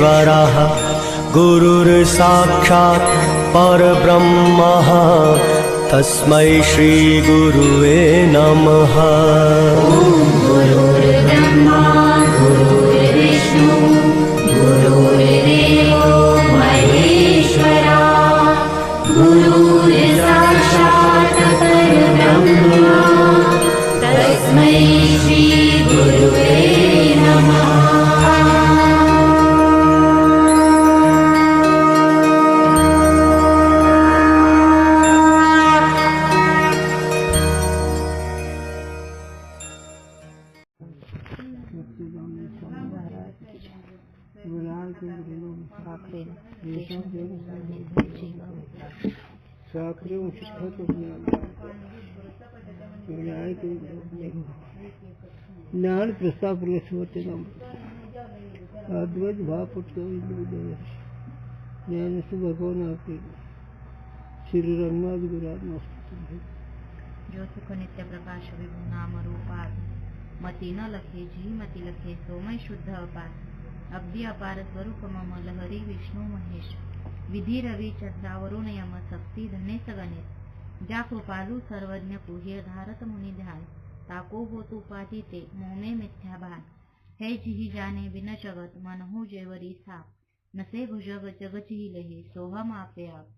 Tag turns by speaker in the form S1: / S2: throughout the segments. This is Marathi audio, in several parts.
S1: महेश्वरः गुरुर्साक्षात् परब्रह्मः तस्मै श्रीगुरुवे नमः।
S2: गुरुर्ब्रह्मा गुरुर्विष्णु।
S3: પુરુષવર્તીના અદ્વૈત ભાવ પૂરતો જ્ઞાન શું ભગવાન આપી શ્રી રંગમાં જ
S4: ગુજરાતમાં જો સુખ નિત્ય પ્રકાશ વિભુનામ રૂપાર મતિ ન લખે જી મતિ લખે સોમય શુદ્ધ અપાર અબ્ધિ અપાર સ્વરૂપ મમ લહરી વિષ્ણુ મહેશ વિધિ રવિ ચંદ્રાવરુણ યમ શક્તિ ધનેશ ગણેશ જા કૃપાલુ સર્વજ્ઞ પૂજ્ય ભારત મુનિ ધ્યાન ताको होत उपाधी ते मोमे मिथ्या भान. हे जिही जाने बिन जगत मनहु हो जेवरी साप. नसे भुजग जग लहे सोहम आपे आप.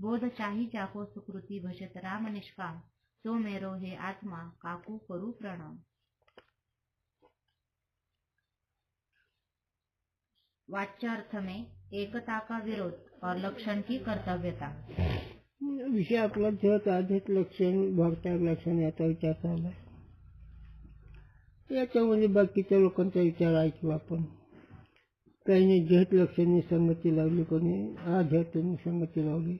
S4: बोध चाही जाको सुकृती भजत राम निष्काम. सो मेरो हे आत्मा काकू करू प्रणाम. वाच्यार्थ में एकता का विरोध और लक्षण की कर्तव्यता.
S3: विषय आपला जत आधित लक्षण भक्तार लक्षण याचा विचार चालला याच्यामध्ये बाकीच्या लोकांचा विचार ऐकू आपण काहींनी जत लक्षणी संगती लावली कोणी आध्यात्मिक संगती लावली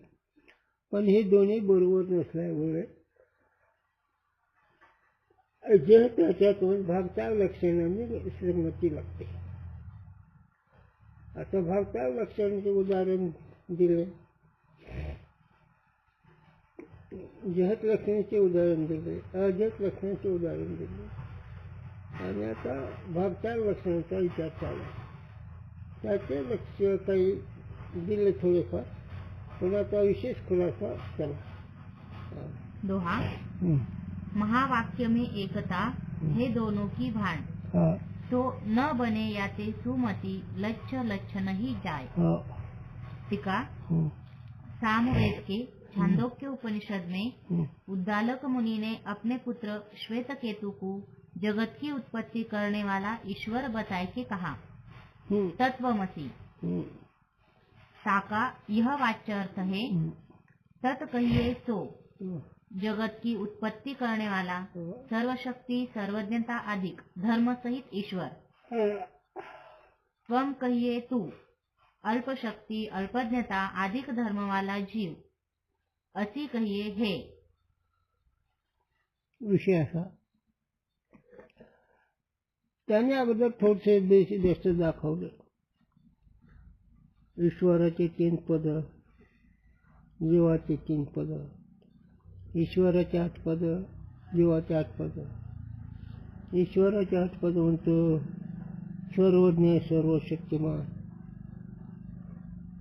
S3: पण हे दोन्ही बरोबर नसल्यामुळे जे त्याच्यातून भागचार लक्षणाने संगती लागते आता भागचार लक्षणाचे उदाहरण दिले। जहत लक्षणाचे उदाहरण दिले। अजहत लक्षणाचे उदाहरण दिले। आणि आता भागचार लक्षणाचा विचार चालू आहे. त्याचे लक्ष काही दिले थोडेफार पण आता विशेष खुलासा चला
S4: दोहा. महावाक्य में एकता हे दोनों की भान तो न बने याते सुमति लच्छ लच्छ नहीं जाय
S3: हा
S4: टीका
S3: हं.
S4: सामवेद के छांदोक्य उपनिषद में. उद्दालक मुनि ने अपने पुत्र श्वेत केतु को जगत की उत्पत्ति करने वाला ईश्वर बताए के कहा. तत्वमसी. साका यह वाच्य अर्थ है. तत् कहिए सो. जगत की उत्पत्ति करने वाला सर्वशक्ति सर्वज्ञता अधिक धर्म सहित ईश्वर त्वम कहिए तू। अल्प शक्ति अल्पज्ञता अधिक धर्म वाला जीव। असी कहिए हे।
S3: विषय त्याने अगोदर थोडसे देशी देश दाखवले. ईश्वराचे तीन पद जीवाचे तीन पद ईश्वराचे आठ पद जीवाचे आठ पद. ईश्वराचे आठ पद म्हणतो सर्वज्ञ सर्व शक्तिमान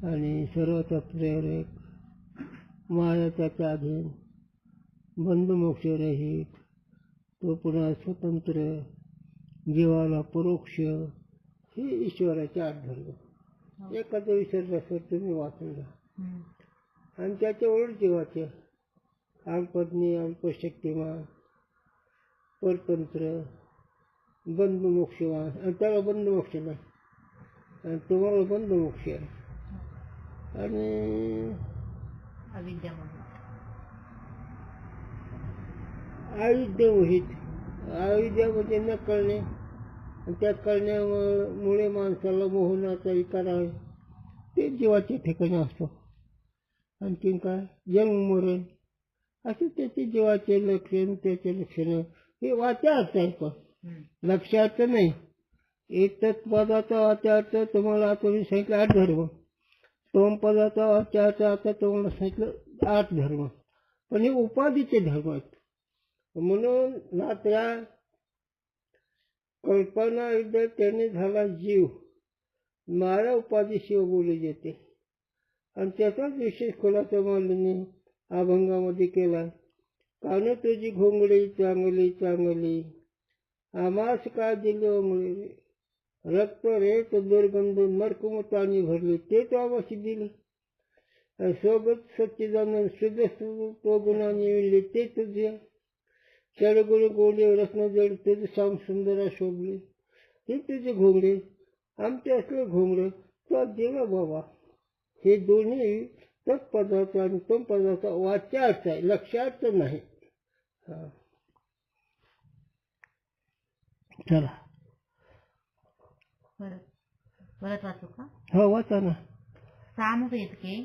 S3: आणि सर्वाचा प्रेरक माया त्याच्या अधीन बंधुमोक्ष रहित तो पुन्हा स्वतंत्र जीवाला परोक्ष हे ईश्वराचे आठ धर्म एखादं विसर्गासर तुम्ही वाचून घ्या. आणि त्याच्या उलट जीवाचे. अल्पज्ञ अल्पशक्तिमान परतंत्र बंधुमोक्षवान. आणि त्याला बंधुमोक्ष नाही. आणि तुम्हाला बंधुमोक्ष आहे. आणि आयुध्य मोहित. आयुध्यामध्ये न कळणे. आणि त्या कळण्यामुळे माणसाला मोहनाचा विकार आहे. ते जीवाच्या ठिकाणी असतो आणखीन काय? जन्म मरण. असे त्याचे जीवाचे लक्षण त्याचे लक्षण हे वाच्या अर्थ आहे पण लक्षार्थ नाही. एक पदाचा वाच्या अर्थ तुम्हाला तुम्ही सांगितलं? आठ धर्म. सोम पदाचा वाच्या अर्थ आता तुम्हाला सांगितलं आठ धर्म. पण हे उपाधीचे धर्म आहेत. म्हणून नात्या कल्पना एकदा त्याने झाला जीव. माया उपाधी शिव बोलली जाते. आणि त्याचाच विशेष खुलासा मांडणी अभंगामध्ये केला. कान तुझी घोंगडी चांगली चांगली. आमास काय दिले हो ओंगळे रक्त रेत दुर्गंध नरकमतानी भरली ते तो आवासी दिली. आणि सोबत सच्चिदानंद शुद्ध तो गुणाने विळले ते तुझे. चढगुण गोडे रत्न जड तुझे श्याम सुंदर शोभले हे तुझे घोंगडे आमचे असले घोंगडे तो देवा बाबा हे दोन्ही तत्पदार्थ आणि तम पदार्थ वाच्यार्थ आहे लक्षार्थ नाही. चला.
S4: परत परत वाचू का?
S3: हो वाचा ना.
S4: सामवेद के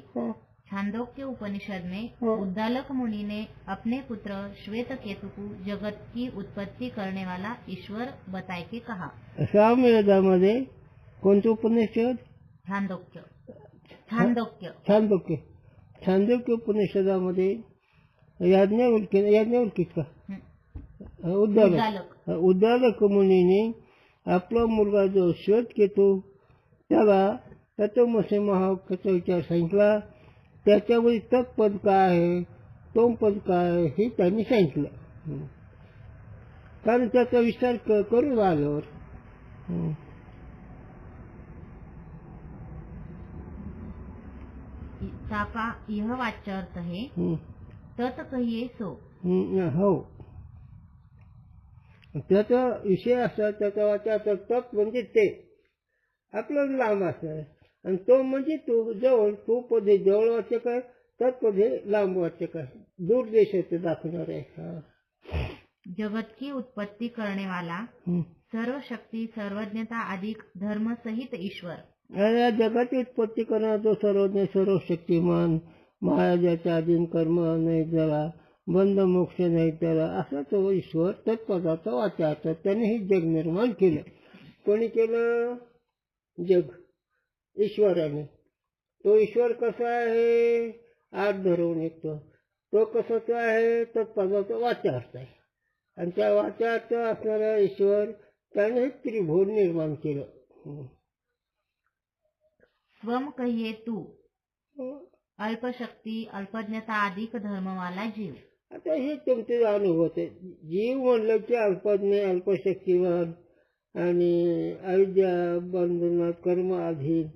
S4: छांदोक्य उपनिषद में। उद्दालक मुनि ने अपने पुत्र श्वेत केतु को जगत की उत्पत्ति करने वाला ईश्वर बताए के कहा।
S3: सामवेदामध्ये कोणतं उपनिषद?
S4: छांदोक्य छांदोक्य
S3: छांदोक्य छांदोक्य उपनिषदामध्ये याज्ञवल्की याज्ञवल्कीच का।
S4: हं.
S3: उद्दालक।
S4: उद्दालक।
S3: उद्दालक मुनीने आपला मुलगा जो श्वेत केतो त्याला तत्वमसी महावाक्याचा विचार सांगितला त्याच्यावर तत्पद काय आहे? तोम पद काय आहे? हे त्यांनी सांगितलं. कारण त्याचा विचार क- करून आल्यावर. हं.
S4: का यह वाच्य अर्थ. तत कहिए सो.
S3: त्याचा विषय असा त्याचा वाचायचा तप म्हणजे ते. आपलं लांब असणार आणि तो म्हणजे तू जवळ तू पदे जवळ वाचक आहे तत्पदे लांब वाचक आहे दूर देशाचं दाखवणार आहे.
S4: जगत की उत्पत्ति करने वाला
S3: हं.
S4: सर्व शक्ति सर्वज्ञता अधिक धर्म सहित ईश्वर
S3: जगाची उत्पत्ती करणारा तो सर्वज्ञ सर्व शक्तिमान महाराजाच्या अधीन कर्म नाही त्याला बंद मोक्ष नाही त्याला असा तो ईश्वर तत्पदाचा वाचायचा त्याने हे जग निर्माण केलं. कोणी केलं? जग. ईश्वराने. तो ईश्वर कसा आहे? आत धरून येतो तो कसाचा आहे? तत्पदाचा वाचार्थ आहे. आणि त्या वाचार्थ असणारा ईश्वर त्याने हे त्रिभुवन निर्माण केलं. हं.
S4: स्वम कहिए तू. अल्पशक्ति अल्पज्ञता अधिक धर्म वाला जीव.
S3: आता हे तुमचे अनुभव आहे जीव म्हणलं की अल्पज्ञ अल्पशक्तिवान आणि अविद्या बंधनात कर्म अधीन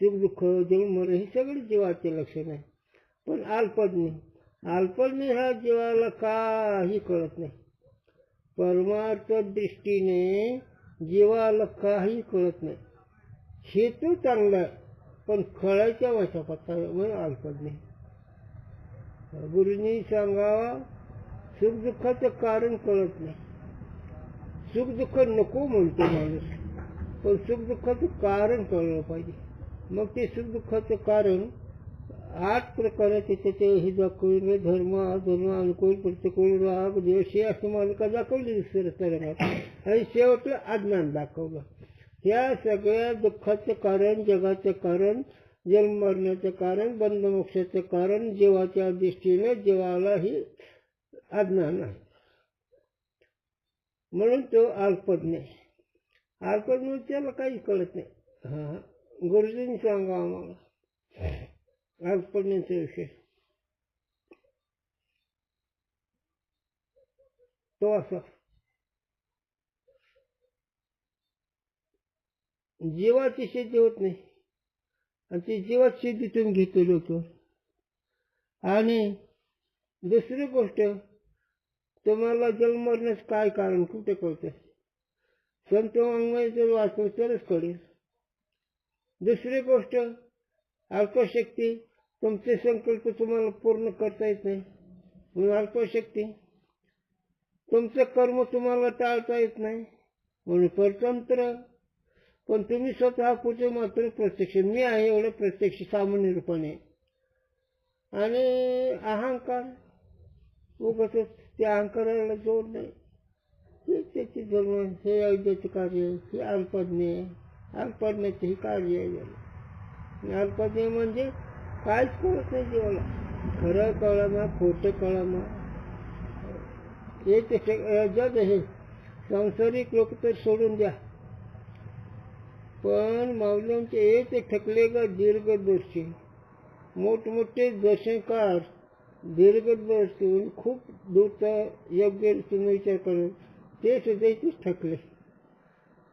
S3: सुख दुःख जन्मर हे सगळी जीवाचे लक्षण आहे. पण अल्पज्ञ अल्पज्ञ हा जीवाला काही कळत नाही. परमार्थ दृष्टीने जीवाला काही कळत नाही. हेतू चांगला आहे पण कळायच्या वाचा पत्ता म्हणजे अल्पज्ञ गुरुनी सांगावा सुख दुःखाचं कारण कळत नाही. सुख दुःख नको म्हणतो माणूस पण सुख दुःखाचं कारण कळलं पाहिजे. मग ते सुख दुःखाचं कारण आठ प्रकाराचे त्याचे हे दाखवले धर्म अधर्म अनुकूल प्रतिकूल राग द्वेष हे असं मालिका दाखवली दुसऱ्या आणि शेवटलं अज्ञान दाखवलं. या सगळ्या दुःखाचं कारण जगाचं कारण जन्म मरण्याचं कारण बंधमोक्षाचं कारण जीवाच्या दृष्टीने जीवालाही अज्ञान आहे. म्हणून तो अल्पज्ञ आहे. अल्पज्ञ त्याला काही कळत नाही. हा. गुरुजींनी सांगा आम्हाला अल्पज्ञाचा विषय तो असा जीवाची शेती होत नाही आणि ती जीवात सिद्धीतून घेतो लोक आणि दुसरी गोष्ट तुम्हाला जन्म काय कारण कुठे कळतं संत वाङ्मय जर वाचलं तरच कळेल दुसरी गोष्ट अल्पशक्ती तुमचे संकल्प तुम्हाला पूर्ण करता येत नाही. म्हणून अल्पशक्ती तुमचं कर्म तुम्हाला टाळता येत नाही. म्हणून परतंत्र पण तुम्ही स्वतः कुठे मात्र प्रत्यक्ष मी आहे एवढं प्रत्यक्ष सामान्य रूपाने. आणि अहंकार उगत त्या अहंकाराला जोड नाही. हे त्याची धर्म हे अयोध्याचे कार्य हे अल्पज्ञ आहे. अल्पज्ञाची काळजी आहे झालं. अल्पज्ञ म्हणजे काहीच कळत नाही जीवाला खरं कळमा खोटं कळमा एक ते जग हे। सांसारिक लोक तर सोडून द्या। पण माऊल्यांचे एक ते थकले ग दीर्घदर्शी मोठमोठे दर्शनकार दीर्घदर्शी खूप दूरचा योग्य रीतीने विचार करून ते सुद्धा इथेच थकले.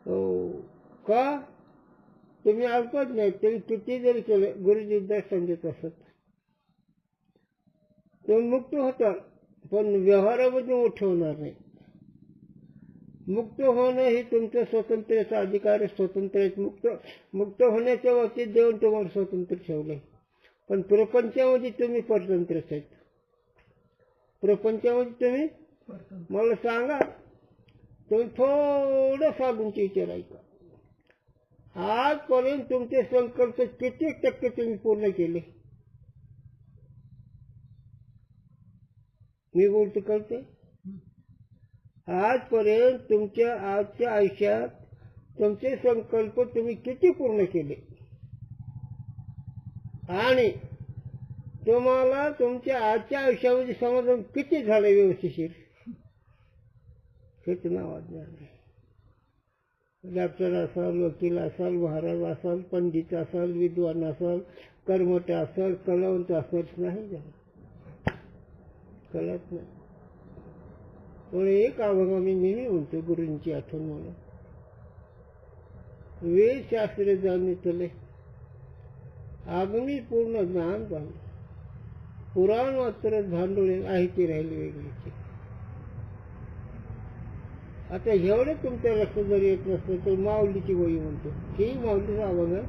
S3: हो. का? तुम्ही अल्पच नाही तुम्ही किती जरी केलं गुरुजी दर्शन देत असत. तुम्ही मुक्त होता पण व्यवहारामध्ये मोठे होणार नाही. मुक्त होणं हे तुमचं स्वातंत्र्याचा अधिकार आहे स्वतंत्र आहे. मुक्त मुक्त होण्याच्या बाबतीत देऊन तुम्हाला स्वतंत्र ठेवलंय. पण प्रपंचामध्ये तुम्ही परतंत्रच आहेत प्रपंचामध्ये तुम्ही? मला सांगा तुम्ही थोडं साधूंचे विचार ऐका. आजपर्यंत तुमचे संकल्प किती टक्के तुम्ही पूर्ण केले? मी बोलतो कळते आजपर्यंत तुमच्या आजच्या आयुष्यात तुमचे संकल्प तुम्ही किती पूर्ण केले? आणि तुम्हाला तुमच्या आजच्या आयुष्यामध्ये समाधान किती झालं व्यवस्थिशीर हे तुम्हाला वाटणार नाही. डॉक्टर असाल वकील असाल महाराज असाल पंडित असाल विद्वान असाल कर्मठ असाल कलावंत असाल नाही झालं. कळत नाही. पण एक अभंग मी नेहमी म्हणतो गुरूंची आठवण म्हणून. वेदशास्त्र शास्त्र जाणितले. आगमी पूर्ण ज्ञान झालं. पुराण मात्र भांडवले आहे ती राहिली वेगळीची? आता एवढं तुमच्या लक्षात जरी येत नसतं तर माऊलीची गोळी म्हणतो. ही माऊलीचा अभंग आहे.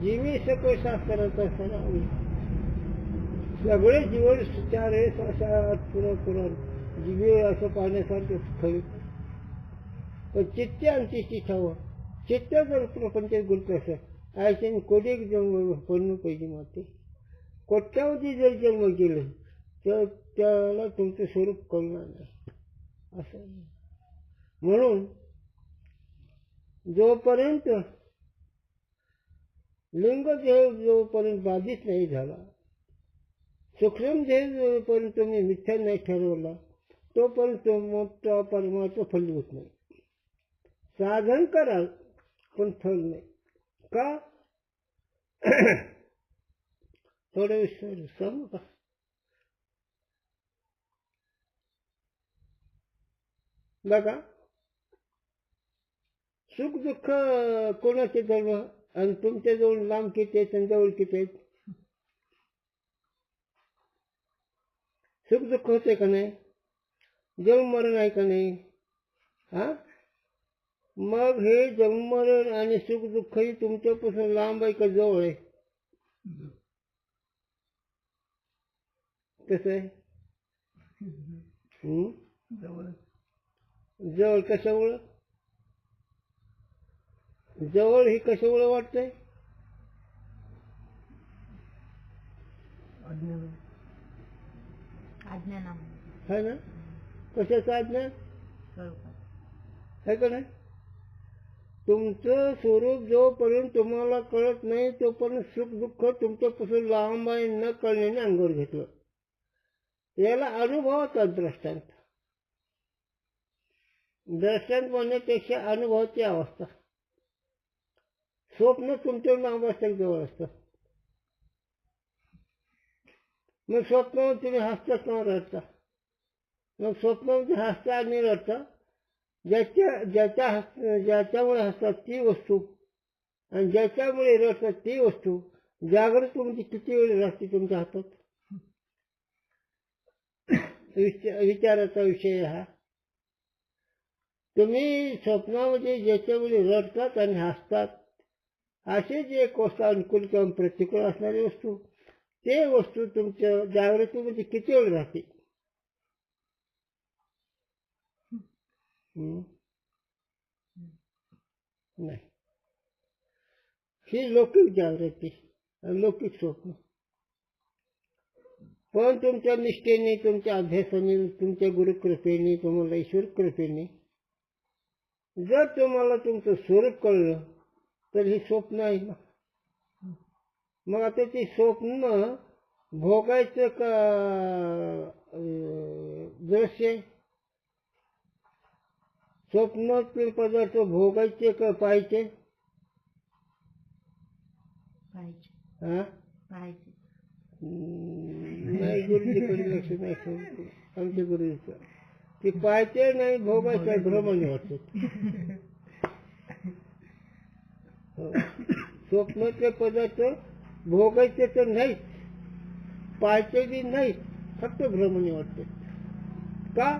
S3: जिमी सकळ शास्त्राचा सराव सगळे जीवन चार हे सात पुरा पुराण जिवे असं पाहण्यासारखं खरे पण चित्ते आमची चिठावं चित्त जर प्रपंचात गुंत असं आयच्याने कोटी जन्म पडणं पाहिजे माते. कोट्यावधी जर जन्म केलं तर त्याला तुमचं स्वरूप कळणार नाही असं म्हणून जोपर्यंत लिंगदेव जोपर्यंत बाधित नाही झाला सूक्ष्म जोपर्यंत तुम्ही मिथ्या नाही ठरवला तोपर्यंत मोठा परमात्मा होत नाही. साधन कराल पण फल नाही. का? थोडं विचार सांगू का? बघा. सुख दुःख कोणाचे धर्म आणि तुमच्या जवळ लांब किती आहेत आणि जवळ किती आहेत? सुख दुःख होते का नाही? जन्म मरण आहे का नाही? हा? मग हे जन्म मरण आणि सुख दुःख ही तुमच्यापासून लांब आहे का जवळ आहे? कसं आहे? हं? जवळ कशामुळं? जवळ ही कशामुळं वाटतंय? है ना? कशाचं अज्ञान?
S4: स्वरूपात
S3: है का नाही? तुमचं स्वरूप जोपर्यंत तुम्हाला कळत नाही तोपर्यंत सुख दुःख तुमच्यापासून लांब आहे न कळण्याने अंगावर घेतलं. याला अनुभवाचा दृष्टांत. दर्शन म्हणण्यापेक्षा अनुभवाची अवस्था. स्वप्न तुमच्या लांब जवळ असतं. मग स्वप्न तुम्ही हसता किंवा रडता मग स्वप्न म्हणजे हसता आणि रडता ज्याच्या ज्याच्या हस ज्याच्यामुळे हसतात ती वस्तू आणि ज्याच्यामुळे रडतात ती वस्तू जागृत तुमची किती वेळ राहते तुमच्या हातात? विचाराचा विषय हा. तुम्ही स्वप्नामध्ये ज्याच्यामुळे रडतात आणि हसतात असे जे एक अनुकूल किंवा प्रतिकूल असणारी वस्तू ते वस्तू तुमच्या जागृतीमध्ये किती वेळ राहते? नाही. ही लौकिक जागृती लौकिक स्वप्न. पण तुमच्या निष्ठेने तुमच्या अभ्यासाने तुमच्या गुरुकृपेने तुम्हाला ईश्वर कृपेने जर तुम्हाला तुमचं स्वरूप कळलं तर हे स्वप्न आहे ना? मग आता ते स्वप्न भोगायचं का दृश्य स्वप्नातले पदार्थ भोगायचे का
S4: पाहिजे
S3: हा? नाही गुरुजीकडे लक्ष नाही. आमच्या गुरुजीचं. ते पाहायचे नाही भोगायचं भ्रमण वाटत हो. स्वप्नातले पदार्थ भोगायचे तर नाही पाहायचे बी नाही फक्त भ्रमाने हो वाटते का?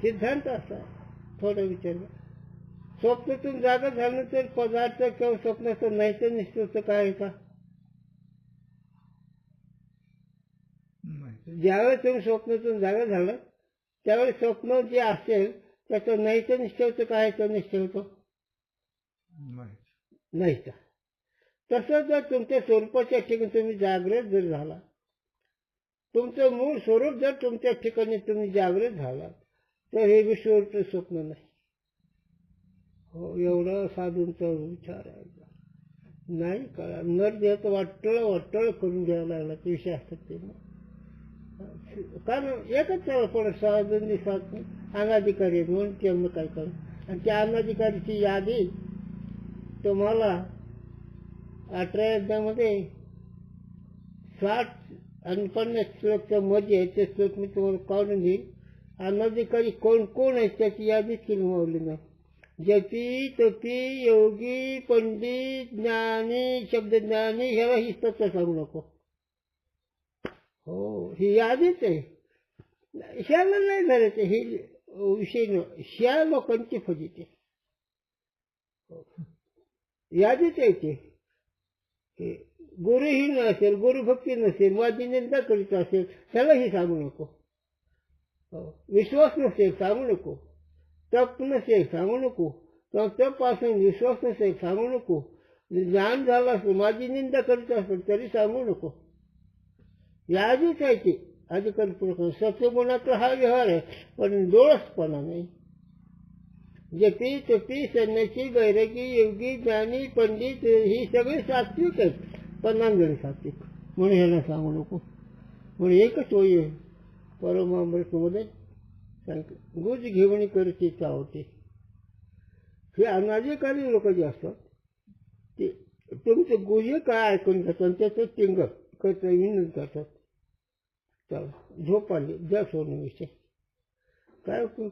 S3: सिद्धांत असा थोडा विचार स्वप्नातून जागा झालं तर पदार्थ किंवा स्वप्नाचं नाही तर निश्चित काय आहे का? ज्यावेळेस तुम्ही स्वप्नातून जागा झालं त्यावेळेस स्वप्न जे असेल त्याचं नाहीचं निश्चय होतं काय याचा निश्चय होतो? नाहीचा तसं जर तुमच्या स्वरूपाच्या ठिकाणी तुम्ही जागृत जर झाला तुमचं मूळ स्वरूप जर तुमच्या ठिकाणी तुम्ही जागृत झाला तर हे विश्वरूप स्वप्न नाही. हो एवढा साधूंचा विचार आहे. नाही कळा नर देहाचं वाटळ वाटळ करून घ्यायला लागला ते विषय असतात ते. कारण एकच कोणा साधूंनी सात अनाधिकारी आहेत म्हणून त्यांना काय करू आणि त्या अनाधिकारीची यादी तुम्हाला अठरा एकदामध्ये साठ आणि पन्नास श्लोकच्या मध्ये आहे ते श्लोक मी तुम्हाला काढून देईल अनाधिकारी कोण कोण आहेत त्याची यादीच केली मावली नाही. जपी तपी योगी पंडित ज्ञानी शब्दज्ञानी ह्याला ही तत्व सांगू नको. हो. ही यादीच आहे. ह्याला नाही धरायचं हे विषय न ह्या लोकांची फजिती हो. यादीच आहे ते. गुरुही नसेल गुरुभक्ती नसेल माझी निंदा करीत असेल त्यालाही सांगू नको. हो. विश्वास नसेल सांगू नको. तप नसेल सांगू नको. किंवा तपासून विश्वास नसेल सांगू नको. ज्ञान झालं असेल माझी निंदा करीत असेल तरी सांगू नको. यादीच आहे ते. अधिकल्पना सत्यगुणाचा हा व्यवहार आहे पण डोळसपणा नाही. जपी तपी संन्यासी बैरगी योगी ज्ञानी पंडित ही सगळे सात्विक आहेत. पण सात्विक. म्हणून ह्याला सांगू नको. म्हणून एकच होई आहे. परमामृतमध्ये सांगतो गुज घेवणी करते चावते. हे अनाधिकारी लोक जे असतात ते तुमचं गुज काय ऐकून घेतात? आणि त्याचं टिंगत काहीतरी विनंत करतात. चला झोप आली द्या सोडून विषय. काय उपयोग?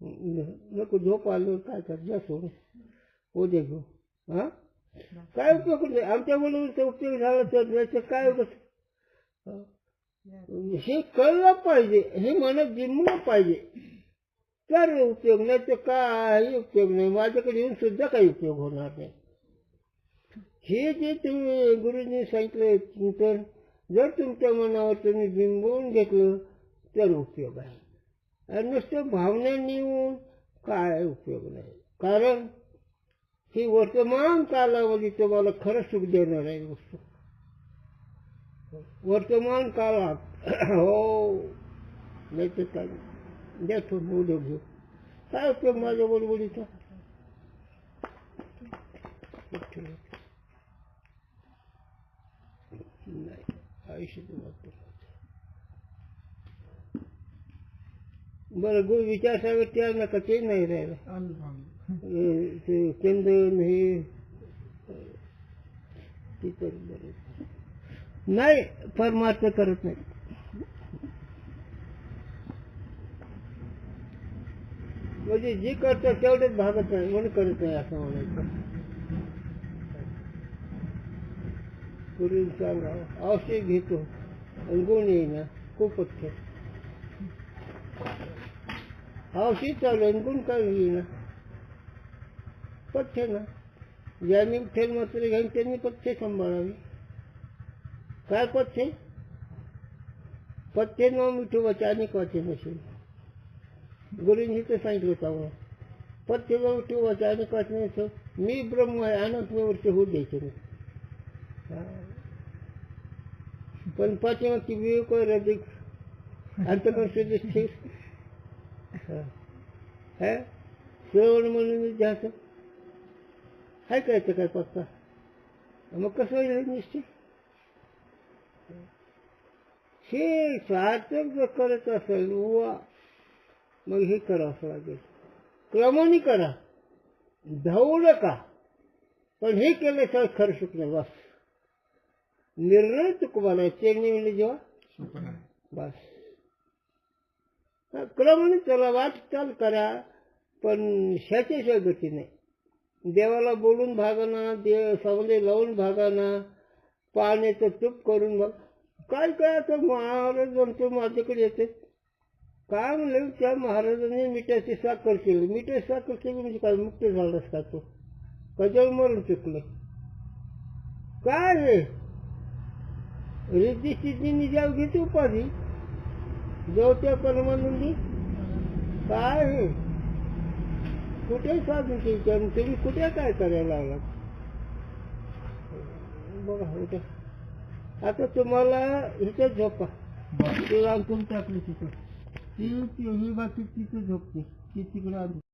S3: न- नको झोप आलं काय कर द्या सोडून उद्या हो घेऊ हा? काय उपयोग नाही. आमच्या मुलाचा उपयोग झाला तर याचं काय उपयोग? हे कळलं पाहिजे हे मनात जिंकलं पाहिजे. तर उपयोग नाही तर काही उपयोग नाही. माझ्याकडे येऊन सुद्धा काही उपयोग होणार नाही. हे जे तुम्ही गुरुजींनी सांगितलं तर जर तुमच्या मनावर तुम्ही बिंबवून घेतलं तर उपयोग आहे. आणि नुसतं भावनांनी येऊन काय उपयोग नाही. कारण ही वर्तमान कालावधी तुम्हाला खरं सुख देणार आहे गोष्ट वर्तमान काळात हो नाही तर काय द्या तो घेऊ. काय उपयोग माझ्या बरोबरीचा आयुष्य बरं गो विचार सागर त्या नका ते नाही राहिलं. हे- ते हे नाही परमार्थ करत नाही. म्हणजे जे करतात तेवढेच भागत नाही म्हणून करत नाही असं म्हणायचं. सांगा औषध घेतो गुण येईना खूपच पथ्य ना ज्यांनी ठेल मात्र पथ्य सांभाळावी। काय पथ्य पथ्य न मिठू वाचा अनेक वाचे नसेल गुरुंनी तर सांगितलं होतं आम्हाला। पथ्य न मिठू वाचा मी ब्रह्म आहे, अनंत होऊ द्यायचे नाही। पण पाठीमागची विवेक अधिक अंतकर्ष स्थिर हा. हा? श्रवण म्हणून ध्यास हाय काय ते काय पत्ता? मग कसं होईल निश्चित? हे सार्थक जर करत असेल वा. मग हे करावं लागेल क्रमाने करा. धावू नका. पण हे केलं तर खरं सुटलं बस. निर्णय चुकवाना चेन्नई म्हणजे जेव्हा? बस. क्रमाने चला वाटचाल करा पण ह्याच्याशिवाय गती नाही. देवाला बोलून भागाना देव सवले लावून भागाना पाण्याचं चूप करून बघ काय काय आता महाराज म्हणतो माझ्याकडे येते? काय म्हणलं त्या महाराजांनी मिठाची साखर केली. मिठाची साखर केली म्हणजे काय? मुक्त झालास का तो? कशावर मरून चुकलं? काय हे रिद्धी सिद्धीने घेते उपाधी. जाऊ त्या परमानंदी. काय हे? कुठे साधून केली तुम्ही कुठे काय करायला लागलात? बघा. आता तुम्हाला इथे झोपा. ते अंतून टाकली तिथं. ती ही बाकी तिथं झोपते. ती तिकडे